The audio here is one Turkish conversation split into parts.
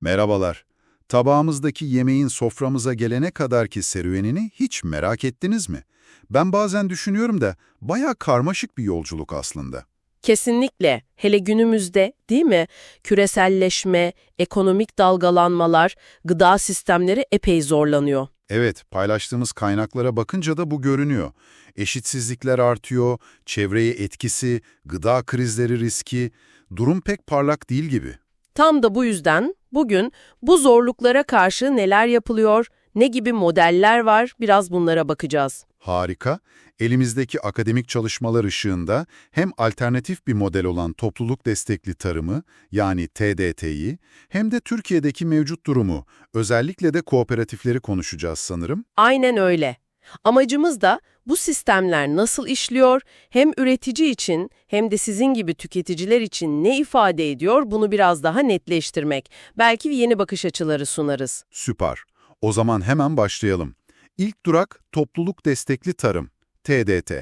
Merhabalar. Tabağımızdaki yemeğin soframıza gelene kadarki serüvenini hiç merak ettiniz mi? Ben bazen düşünüyorum da bayağı karmaşık bir yolculuk aslında. Kesinlikle. Hele günümüzde değil mi? Küreselleşme, ekonomik dalgalanmalar, gıda sistemleri epey zorlanıyor. Evet, paylaştığımız kaynaklara bakınca da bu görünüyor. Eşitsizlikler artıyor, çevreye etkisi, gıda krizleri riski, durum pek parlak değil gibi. Tam da bu yüzden bugün bu zorluklara karşı neler yapılıyor, ne gibi modeller var biraz bunlara bakacağız. Harika. Elimizdeki akademik çalışmalar ışığında hem alternatif bir model olan topluluk destekli tarımı yani TDT'yi hem de Türkiye'deki mevcut durumu, özellikle de kooperatifleri konuşacağız sanırım. Aynen öyle. Amacımız da bu sistemler nasıl işliyor, hem üretici için hem de sizin gibi tüketiciler için ne ifade ediyor bunu biraz daha netleştirmek. Belki yeni bakış açıları sunarız. Süper. O zaman hemen başlayalım. İlk durak topluluk destekli tarım, TDT.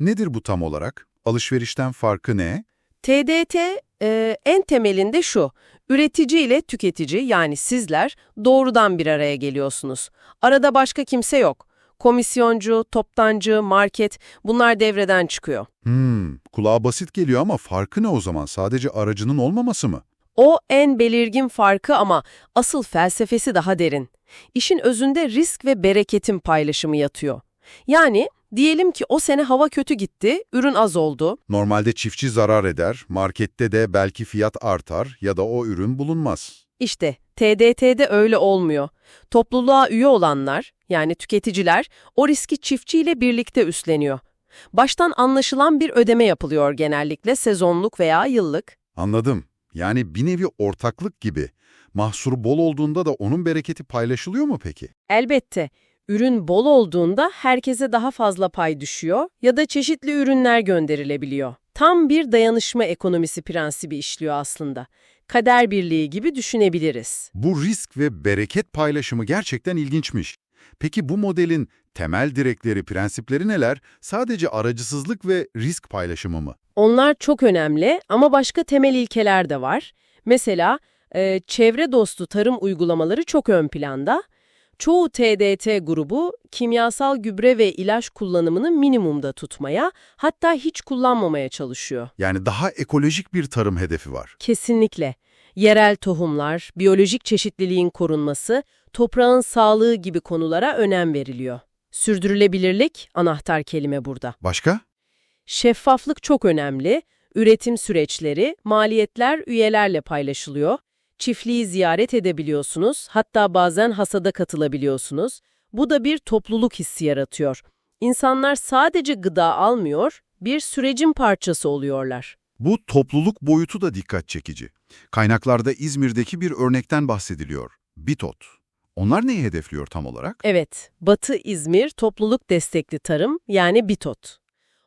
Nedir bu tam olarak? Alışverişten farkı ne? TDT e, en temelinde şu, üretici ile tüketici yani sizler doğrudan bir araya geliyorsunuz. Arada başka kimse yok. Komisyoncu, toptancı, market bunlar devreden çıkıyor. Hmm, kulağa basit geliyor ama farkı ne o zaman? Sadece aracının olmaması mı? O en belirgin farkı ama asıl felsefesi daha derin. İşin özünde risk ve bereketin paylaşımı yatıyor. Yani diyelim ki o sene hava kötü gitti, ürün az oldu. Normalde çiftçi zarar eder, markette de belki fiyat artar ya da o ürün bulunmaz. İşte TDT'de öyle olmuyor. Topluluğa üye olanlar, yani tüketiciler, o riski çiftçiyle birlikte üstleniyor. Baştan anlaşılan bir ödeme yapılıyor genellikle sezonluk veya yıllık. Anladım. Yani bir nevi ortaklık gibi. Mahsuru bol olduğunda da onun bereketi paylaşılıyor mu peki? Elbette, ürün bol olduğunda herkese daha fazla pay düşüyor ya da çeşitli ürünler gönderilebiliyor. Tam bir dayanışma ekonomisi prensibi işliyor aslında. Kader birliği gibi düşünebiliriz. Bu risk ve bereket paylaşımı gerçekten ilginçmiş. Peki bu modelin temel direkleri, prensipleri neler? Sadece aracısızlık ve risk paylaşımı mı? Onlar çok önemli ama başka temel ilkeler de var. Mesela e, çevre dostu tarım uygulamaları çok ön planda. Çoğu TDT grubu kimyasal gübre ve ilaç kullanımını minimumda tutmaya, hatta hiç kullanmamaya çalışıyor. Yani daha ekolojik bir tarım hedefi var. Kesinlikle. Yerel tohumlar, biyolojik çeşitliliğin korunması, toprağın sağlığı gibi konulara önem veriliyor. Sürdürülebilirlik anahtar kelime burada. Başka? Şeffaflık çok önemli. Üretim süreçleri, maliyetler üyelerle paylaşılıyor. Çiftliği ziyaret edebiliyorsunuz, hatta bazen hasada katılabiliyorsunuz. Bu da bir topluluk hissi yaratıyor. İnsanlar sadece gıda almıyor, bir sürecin parçası oluyorlar. Bu topluluk boyutu da dikkat çekici. Kaynaklarda İzmir'deki bir örnekten bahsediliyor. Bitot. Onlar neyi hedefliyor tam olarak? Evet, Batı İzmir Topluluk Destekli Tarım yani BİTOT.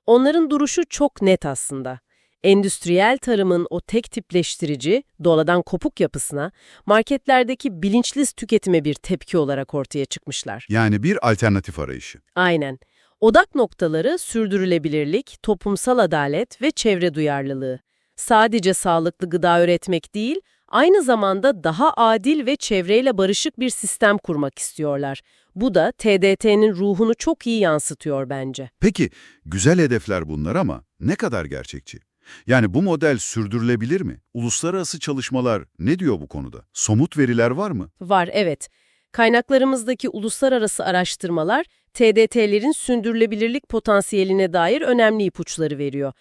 Onların duruşu çok net aslında. Endüstriyel tarımın o tek tipleştirici, doladan kopuk yapısına, marketlerdeki bilinçli tüketime bir tepki olarak ortaya çıkmışlar. Yani bir alternatif arayışı. Aynen. Odak noktaları sürdürülebilirlik, toplumsal adalet ve çevre duyarlılığı. Sadece sağlıklı gıda üretmek değil, aynı zamanda daha adil ve çevreyle barışık bir sistem kurmak istiyorlar. Bu da TDT'nin ruhunu çok iyi yansıtıyor bence. Peki, güzel hedefler bunlar ama ne kadar gerçekçi? Yani bu model sürdürülebilir mi? Uluslararası çalışmalar ne diyor bu konuda? Somut veriler var mı? Var, evet. Kaynaklarımızdaki uluslararası araştırmalar TDT'lerin sürdürülebilirlik potansiyeline dair önemli ipuçları veriyor.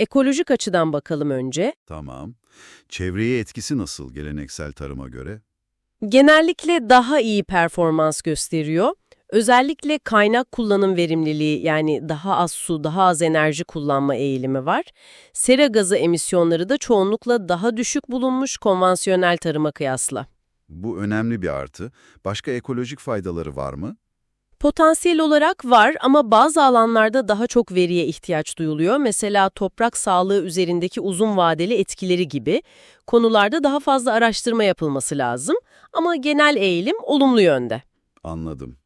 Ekolojik açıdan bakalım önce. Tamam. Çevreye etkisi nasıl geleneksel tarıma göre? Genellikle daha iyi performans gösteriyor. Özellikle kaynak kullanım verimliliği yani daha az su, daha az enerji kullanma eğilimi var. Sera gazı emisyonları da çoğunlukla daha düşük bulunmuş konvansiyonel tarıma kıyasla. Bu önemli bir artı. Başka ekolojik faydaları var mı? Potansiyel olarak var ama bazı alanlarda daha çok veriye ihtiyaç duyuluyor. Mesela toprak sağlığı üzerindeki uzun vadeli etkileri gibi konularda daha fazla araştırma yapılması lazım ama genel eğilim olumlu yönde. Anladım.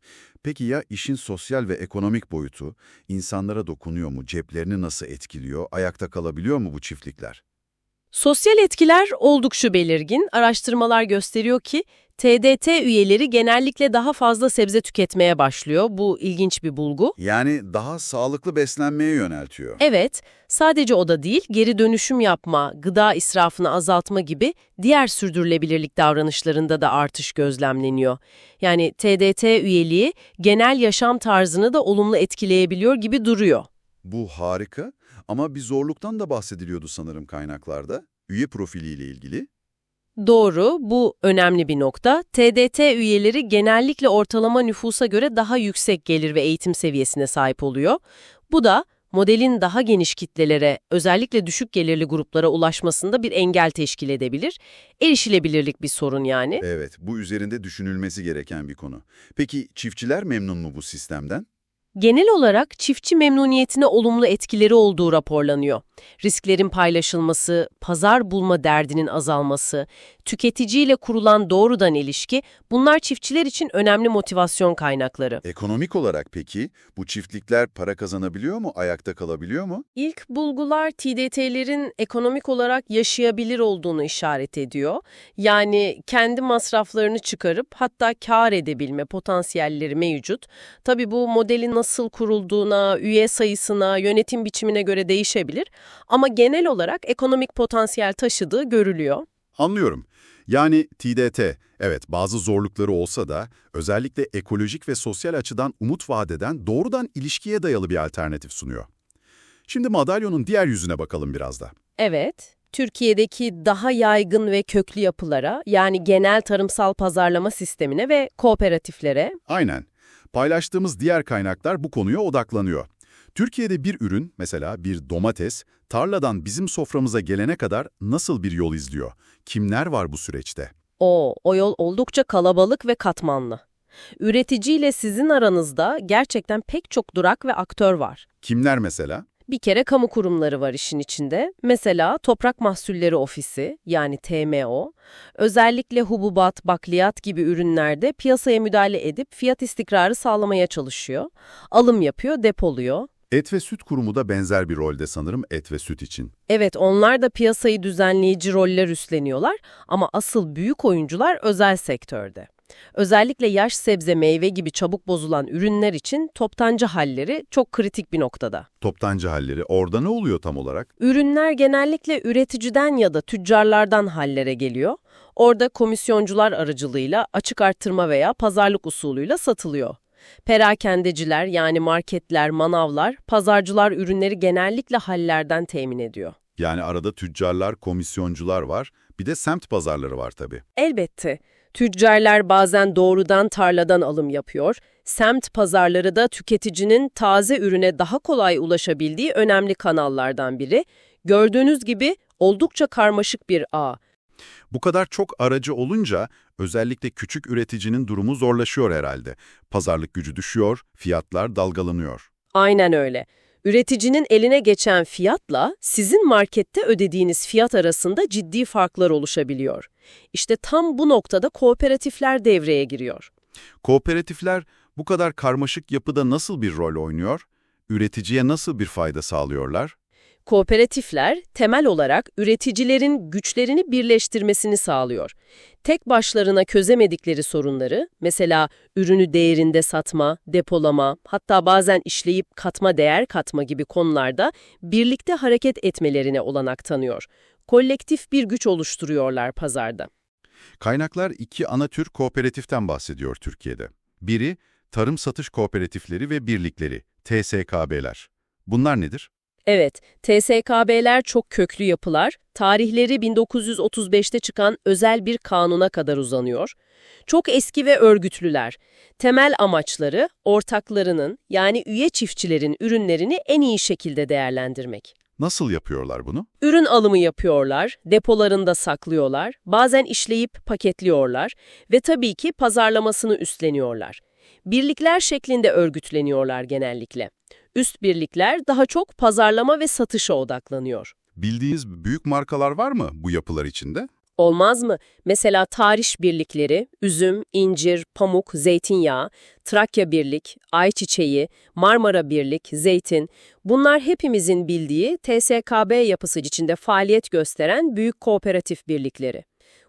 Peki ya işin sosyal ve ekonomik boyutu insanlara dokunuyor mu? Ceplerini nasıl etkiliyor? Ayakta kalabiliyor mu bu çiftlikler? Sosyal etkiler oldukça belirgin. Araştırmalar gösteriyor ki TDT üyeleri genellikle daha fazla sebze tüketmeye başlıyor. Bu ilginç bir bulgu. Yani daha sağlıklı beslenmeye yöneltiyor. Evet, sadece o da değil, geri dönüşüm yapma, gıda israfını azaltma gibi diğer sürdürülebilirlik davranışlarında da artış gözlemleniyor. Yani TDT üyeliği genel yaşam tarzını da olumlu etkileyebiliyor gibi duruyor. Bu harika ama bir zorluktan da bahsediliyordu sanırım kaynaklarda. Üye profiliyle ilgili. Doğru, bu önemli bir nokta. TDT üyeleri genellikle ortalama nüfusa göre daha yüksek gelir ve eğitim seviyesine sahip oluyor. Bu da modelin daha geniş kitlelere, özellikle düşük gelirli gruplara ulaşmasında bir engel teşkil edebilir. Erişilebilirlik bir sorun yani. Evet, bu üzerinde düşünülmesi gereken bir konu. Peki çiftçiler memnun mu bu sistemden? Genel olarak çiftçi memnuniyetine olumlu etkileri olduğu raporlanıyor. Risklerin paylaşılması, pazar bulma derdinin azalması, tüketiciyle kurulan doğrudan ilişki bunlar çiftçiler için önemli motivasyon kaynakları. Ekonomik olarak peki bu çiftlikler para kazanabiliyor mu, ayakta kalabiliyor mu? İlk bulgular TDT'lerin ekonomik olarak yaşayabilir olduğunu işaret ediyor. Yani kendi masraflarını çıkarıp hatta kar edebilme potansiyelleri mevcut. Tabii bu modelin nasıl kurulduğuna, üye sayısına, yönetim biçimine göre değişebilir ama genel olarak ekonomik potansiyel taşıdığı görülüyor. Anlıyorum. Yani TDT, evet bazı zorlukları olsa da özellikle ekolojik ve sosyal açıdan umut vadeden doğrudan ilişkiye dayalı bir alternatif sunuyor. Şimdi madalyonun diğer yüzüne bakalım biraz da. Evet, Türkiye'deki daha yaygın ve köklü yapılara, yani genel tarımsal pazarlama sistemine ve kooperatiflere, Aynen. Paylaştığımız diğer kaynaklar bu konuya odaklanıyor. Türkiye'de bir ürün, mesela bir domates, tarladan bizim soframıza gelene kadar nasıl bir yol izliyor? Kimler var bu süreçte? o, o yol oldukça kalabalık ve katmanlı. Üreticiyle sizin aranızda gerçekten pek çok durak ve aktör var. Kimler mesela? Bir kere kamu kurumları var işin içinde. Mesela Toprak Mahsulleri Ofisi yani TMO, özellikle hububat, bakliyat gibi ürünlerde piyasaya müdahale edip fiyat istikrarı sağlamaya çalışıyor. Alım yapıyor, depoluyor. Et ve Süt Kurumu da benzer bir rolde sanırım et ve süt için. Evet onlar da piyasayı düzenleyici roller üstleniyorlar ama asıl büyük oyuncular özel sektörde. Özellikle yaş sebze meyve gibi çabuk bozulan ürünler için toptancı halleri çok kritik bir noktada. Toptancı halleri orada ne oluyor tam olarak? Ürünler genellikle üreticiden ya da tüccarlardan hallere geliyor. Orada komisyoncular aracılığıyla açık arttırma veya pazarlık usulüyle satılıyor. Perakendeciler yani marketler, manavlar, pazarcılar ürünleri genellikle hallerden temin ediyor. Yani arada tüccarlar, komisyoncular var, bir de semt pazarları var tabii. Elbette. Tüccarlar bazen doğrudan tarladan alım yapıyor. Semt pazarları da tüketicinin taze ürüne daha kolay ulaşabildiği önemli kanallardan biri. Gördüğünüz gibi oldukça karmaşık bir ağ. Bu kadar çok aracı olunca özellikle küçük üreticinin durumu zorlaşıyor herhalde. Pazarlık gücü düşüyor, fiyatlar dalgalanıyor. Aynen öyle. Üreticinin eline geçen fiyatla sizin markette ödediğiniz fiyat arasında ciddi farklar oluşabiliyor. İşte tam bu noktada kooperatifler devreye giriyor. Kooperatifler bu kadar karmaşık yapıda nasıl bir rol oynuyor? Üreticiye nasıl bir fayda sağlıyorlar? Kooperatifler temel olarak üreticilerin güçlerini birleştirmesini sağlıyor. Tek başlarına çözemedikleri sorunları, mesela ürünü değerinde satma, depolama, hatta bazen işleyip katma değer katma gibi konularda birlikte hareket etmelerine olanak tanıyor. Kolektif bir güç oluşturuyorlar pazarda. Kaynaklar iki ana tür kooperatiften bahsediyor Türkiye'de. Biri, tarım satış kooperatifleri ve birlikleri, TSKB'ler. Bunlar nedir? Evet, TSKB'ler çok köklü yapılar, tarihleri 1935'te çıkan özel bir kanuna kadar uzanıyor. Çok eski ve örgütlüler. Temel amaçları ortaklarının yani üye çiftçilerin ürünlerini en iyi şekilde değerlendirmek. Nasıl yapıyorlar bunu? Ürün alımı yapıyorlar, depolarında saklıyorlar, bazen işleyip paketliyorlar ve tabii ki pazarlamasını üstleniyorlar. Birlikler şeklinde örgütleniyorlar genellikle. Üst birlikler daha çok pazarlama ve satışa odaklanıyor. Bildiğiniz büyük markalar var mı bu yapılar içinde? Olmaz mı? Mesela tarih birlikleri, üzüm, incir, pamuk, zeytinyağı, Trakya Birlik, ayçiçeği, Marmara Birlik, zeytin, bunlar hepimizin bildiği TSKB yapısı içinde faaliyet gösteren büyük kooperatif birlikleri.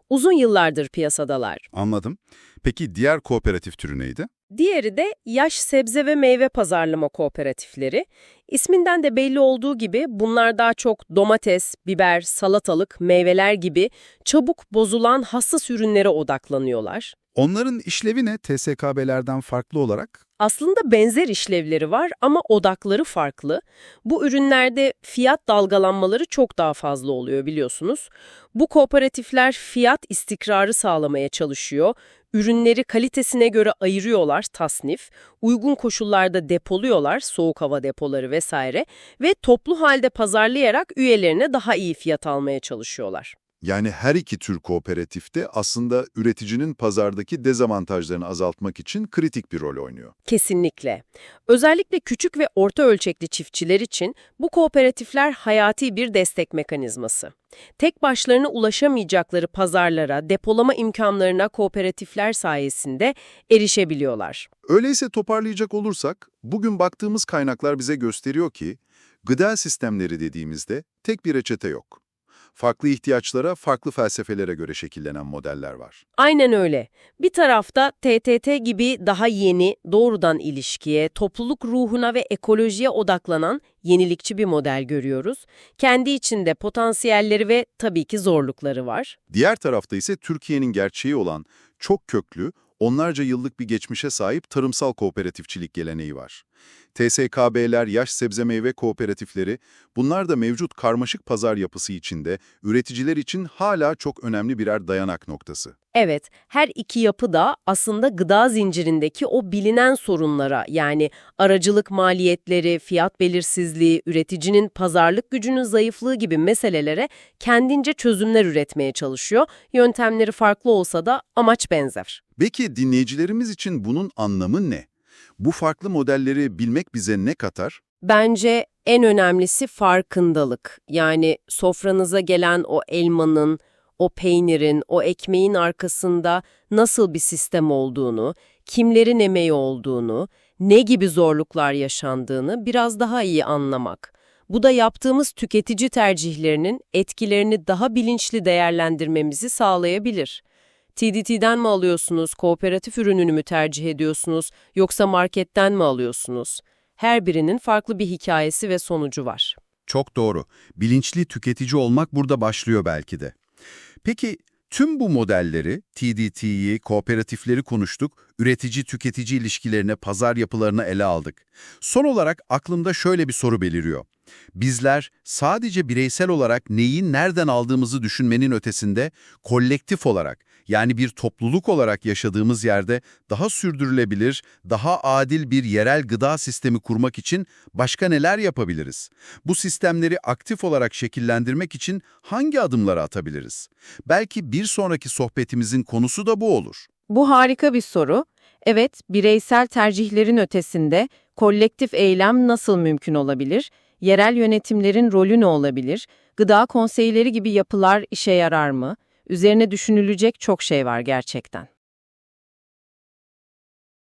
Uzun yıllardır piyasadalar. Anladım. Peki diğer kooperatif türü neydi? Diğeri de yaş sebze ve meyve pazarlama kooperatifleri. İsminden de belli olduğu gibi bunlar daha çok domates, biber, salatalık, meyveler gibi çabuk bozulan hassas ürünlere odaklanıyorlar. Onların işlevi ne TSKB'lerden farklı olarak? Aslında benzer işlevleri var ama odakları farklı. Bu ürünlerde fiyat dalgalanmaları çok daha fazla oluyor biliyorsunuz. Bu kooperatifler fiyat istikrarı sağlamaya çalışıyor. Ürünleri kalitesine göre ayırıyorlar tasnif, uygun koşullarda depoluyorlar soğuk hava depoları vesaire ve toplu halde pazarlayarak üyelerine daha iyi fiyat almaya çalışıyorlar. Yani her iki tür kooperatifte aslında üreticinin pazardaki dezavantajlarını azaltmak için kritik bir rol oynuyor. Kesinlikle. Özellikle küçük ve orta ölçekli çiftçiler için bu kooperatifler hayati bir destek mekanizması. Tek başlarına ulaşamayacakları pazarlara, depolama imkanlarına kooperatifler sayesinde erişebiliyorlar. Öyleyse toparlayacak olursak, bugün baktığımız kaynaklar bize gösteriyor ki, gıda sistemleri dediğimizde tek bir reçete yok. Farklı ihtiyaçlara, farklı felsefelere göre şekillenen modeller var. Aynen öyle. Bir tarafta TTT gibi daha yeni, doğrudan ilişkiye, topluluk ruhuna ve ekolojiye odaklanan yenilikçi bir model görüyoruz. Kendi içinde potansiyelleri ve tabii ki zorlukları var. Diğer tarafta ise Türkiye'nin gerçeği olan çok köklü, onlarca yıllık bir geçmişe sahip tarımsal kooperatifçilik geleneği var. TSKB'ler, yaş sebze meyve kooperatifleri, bunlar da mevcut karmaşık pazar yapısı içinde üreticiler için hala çok önemli birer dayanak noktası. Evet, her iki yapı da aslında gıda zincirindeki o bilinen sorunlara yani aracılık maliyetleri, fiyat belirsizliği, üreticinin pazarlık gücünün zayıflığı gibi meselelere kendince çözümler üretmeye çalışıyor. Yöntemleri farklı olsa da amaç benzer. Peki dinleyicilerimiz için bunun anlamı ne? Bu farklı modelleri bilmek bize ne katar? Bence en önemlisi farkındalık. Yani sofranıza gelen o elmanın, o peynirin, o ekmeğin arkasında nasıl bir sistem olduğunu, kimlerin emeği olduğunu, ne gibi zorluklar yaşandığını biraz daha iyi anlamak. Bu da yaptığımız tüketici tercihlerinin etkilerini daha bilinçli değerlendirmemizi sağlayabilir. TDT'den mi alıyorsunuz, kooperatif ürününü mü tercih ediyorsunuz yoksa marketten mi alıyorsunuz? Her birinin farklı bir hikayesi ve sonucu var. Çok doğru. Bilinçli tüketici olmak burada başlıyor belki de. Peki tüm bu modelleri, TDT'yi, kooperatifleri konuştuk, üretici-tüketici ilişkilerine, pazar yapılarına ele aldık. Son olarak aklımda şöyle bir soru beliriyor. Bizler sadece bireysel olarak neyi nereden aldığımızı düşünmenin ötesinde kolektif olarak yani bir topluluk olarak yaşadığımız yerde daha sürdürülebilir, daha adil bir yerel gıda sistemi kurmak için başka neler yapabiliriz? Bu sistemleri aktif olarak şekillendirmek için hangi adımları atabiliriz? Belki bir sonraki sohbetimizin konusu da bu olur. Bu harika bir soru. Evet, bireysel tercihlerin ötesinde kolektif eylem nasıl mümkün olabilir? Yerel yönetimlerin rolü ne olabilir? Gıda konseyleri gibi yapılar işe yarar mı? Üzerine düşünülecek çok şey var gerçekten.